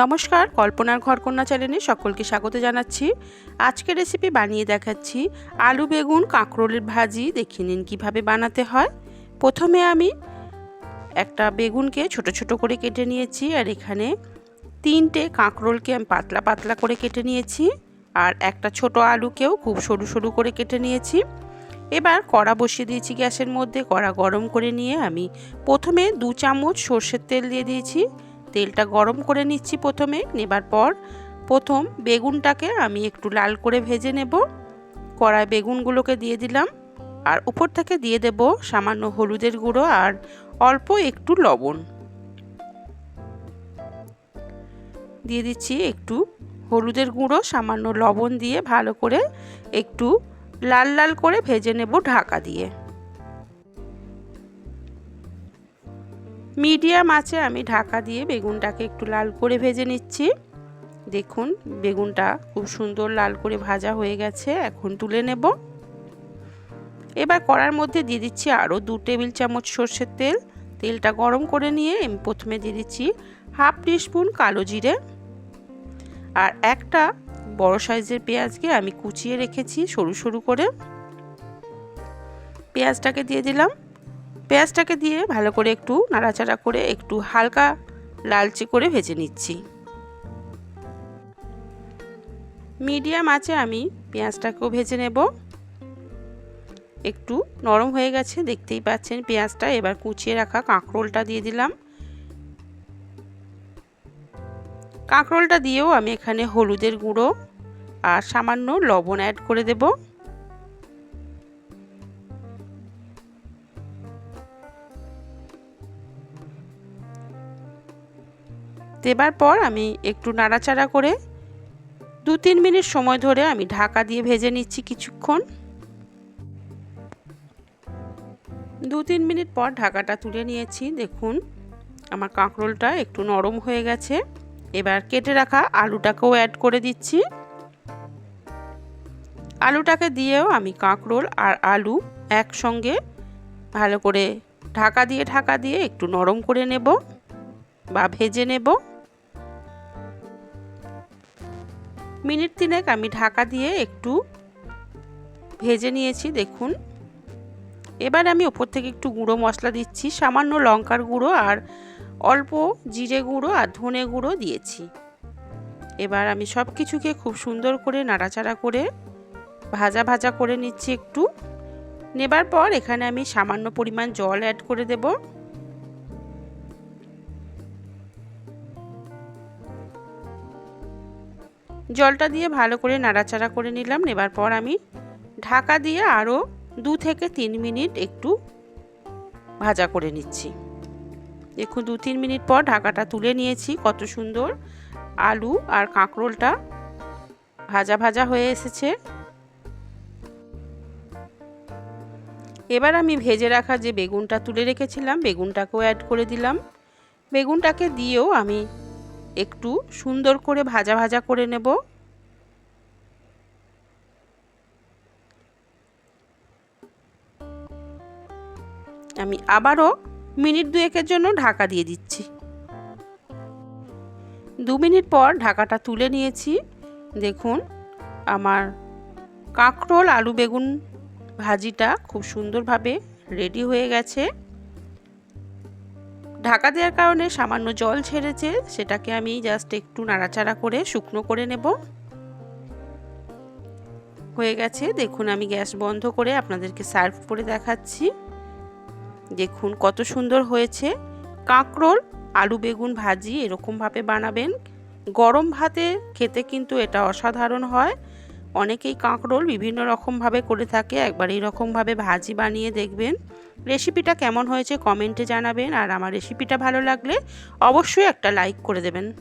নমস্কার, কল্পনার ঘরকন্যা চ্যানেলে সকলকে স্বাগত জানাচ্ছি। আজকে রেসিপি বানিয়ে দেখাচ্ছি আলু বেগুন কাঁকরোলের ভাজি দেখে নিন কীভাবে বানাতে হয়। প্রথমে আমি একটা বেগুনকে ছোট ছোট করে কেটে নিয়েছি, আর এখানে তিনটে কাঁকরোলকে আমি পাতলা পাতলা করে কেটে নিয়েছি, আর একটা ছোট আলুকেও খুব সরু সরু করে কেটে নিয়েছি। এবার কড়া বসিয়ে দিয়েছি গ্যাসের মধ্যে, কড়া গরম করে নিয়ে আমি প্রথমে দু চামচ সর্ষের তেল দিয়ে দিয়েছি। তেলটা গরম করে নিচ্ছি প্রথমে, নেবার পর প্রথম বেগুনটাকে আমি একটু লাল করে ভেজে নেব। কড়ায় বেগুনগুলোকে দিয়ে দিলাম। আর উপর থেকে দিয়ে দেব সামান্য হলুদের গুঁড়ো আর অল্প একটু লবণ। দিয়ে দিচ্ছি একটু হলুদের গুঁড়ো, সামান্য লবণ দিয়ে ভালো করে একটু লাল লাল করে ভেজে নেব ঢাকা দিয়ে। মিডিয়াম আছে, আমি ঢাকা দিয়ে বেগুনটাকে একটু লাল করে ভেজে নিচ্ছি। দেখুন, বেগুনটা খুব সুন্দর লাল করে ভাজা হয়ে গেছে, এখন তুলে নেব। এবার কড়ার মধ্যে দিয়ে দিচ্ছি আরও দু টেবিল চামচ সর্ষের তেল। তেলটা গরম করে নিয়ে আমি প্রথমে দিয়ে দিচ্ছি হাফ টিস্পুন কালো জিরে। আর একটা বড় সাইজের পেঁয়াজকে আমি কুচিয়ে রেখেছি সরু সরু করে। পেঁয়াজটাকে দিয়ে দিলাম। পেঁয়াজটাকে দিয়ে ভালো করে একটু নাড়াচাড়া করে একটু হালকা লালচে করে ভেজে নিচ্ছি। মিডিয়াম আছে আমি পেঁয়াজটাকেও ভেজে নেব। একটু নরম হয়ে গেছে, দেখতেই পাচ্ছেন পেঁয়াজটা। এবার কুচিয়ে রাখা কাঁকরোলটা দিয়ে দিলাম। কাঁকরোলটা দিয়েও আমি এখানে হলুদের গুঁড়ো আর সামান্য লবণ অ্যাড করে দেবো। দেবার পর আমি একটু নাড়াচাড়া করে দু তিন মিনিট সময় ধরে আমি ঢাকা দিয়ে ভেজে নিচ্ছি কিছুক্ষণ। দু তিন মিনিট পর ঢাকাটা তুলে নিয়েছি। দেখুন, আমার কাঁকরোলটা একটু নরম হয়ে গেছে। এবার কেটে রাখা আলুটাকেও অ্যাড করে দিচ্ছি। আলুটাকে দিয়েও আমি কাঁকরোল আর আলু একসঙ্গে ভালো করে ঢাকা দিয়ে ঢাকা দিয়ে একটু নরম করে নেব বা ভেজে নেব। মিনিট তিনেক আমি ঢাকা দিয়ে একটু ভেজে নিয়েছি, দেখুন। এবার আমি ওপর থেকে একটু গুঁড়ো মশলা দিচ্ছি, সামান্য লঙ্কার গুঁড়ো আর অল্প জিরে গুঁড়ো আর ধনে গুঁড়ো দিয়েছি। এবার আমি সব কিছুকে খুব সুন্দর করে নাড়াচাড়া করে ভাজা ভাজা করে নিচ্ছি একটু। নেবার পর এখানে আমি সামান্য পরিমাণ জল অ্যাড করে দেবো। জলটা দিয়ে ভালো করে নাড়াচাড়া করে নিলাম। নেবার পর আমি ঢাকা দিয়ে আরও দু থেকে তিন মিনিট একটু ভাজা করে নিচ্ছি। দেখুন, দু তিন মিনিট পর ঢাকাটা তুলে নিয়েছি। কত সুন্দর আলু আর কাঁকরোলটা ভাজা ভাজা হয়ে এসেছে। এবার আমি ভেজে রাখা যে বেগুনটা তুলে রেখেছিলাম, বেগুনটাকেও অ্যাড করে দিলাম। বেগুনটাকে দিয়েও আমি একটু সুন্দর করে ভাজা ভাজা করে নেব। আমি আবারও মিনিট দুয়েকের জন্য ঢাকা দিয়ে দিচ্ছি। দু মিনিট পর ঢাকাটা তুলে নিয়েছি। দেখুন, আমার কাঁকরোল, আলু বেগুন ভাজিটা খুব সুন্দরভাবে রেডি হয়ে গেছে। ঢাকা দেওয়ার কারণে সামান্য জল ছেড়েছে, সেটাকে আমি জাস্ট একটু নাড়াচাড়া করে শুকনো করে নেব। হয়ে গেছে, দেখুন আমি গ্যাস বন্ধ করে আপনাদেরকে সার্ভ করে দেখাচ্ছি। দেখুন কত সুন্দর হয়েছে। কাঁকরোল, আলু বেগুন ভাজি এরকমভাবে বানাবেন। গরম ভাতে খেতে কিন্তু এটা অসাধারণ হয়। অনেকেই কাঁকরোল বিভিন্ন রকমভাবে করে থাকে। একবার এইরকমভাবে ভাজি বানিয়ে দেখবেন। রেসিপিটা কেমন হয়েছে কমেন্টে জানাবেন। আর আমার রেসিপিটা ভালো লাগলে অবশ্যই একটা লাইক করে দেবেন।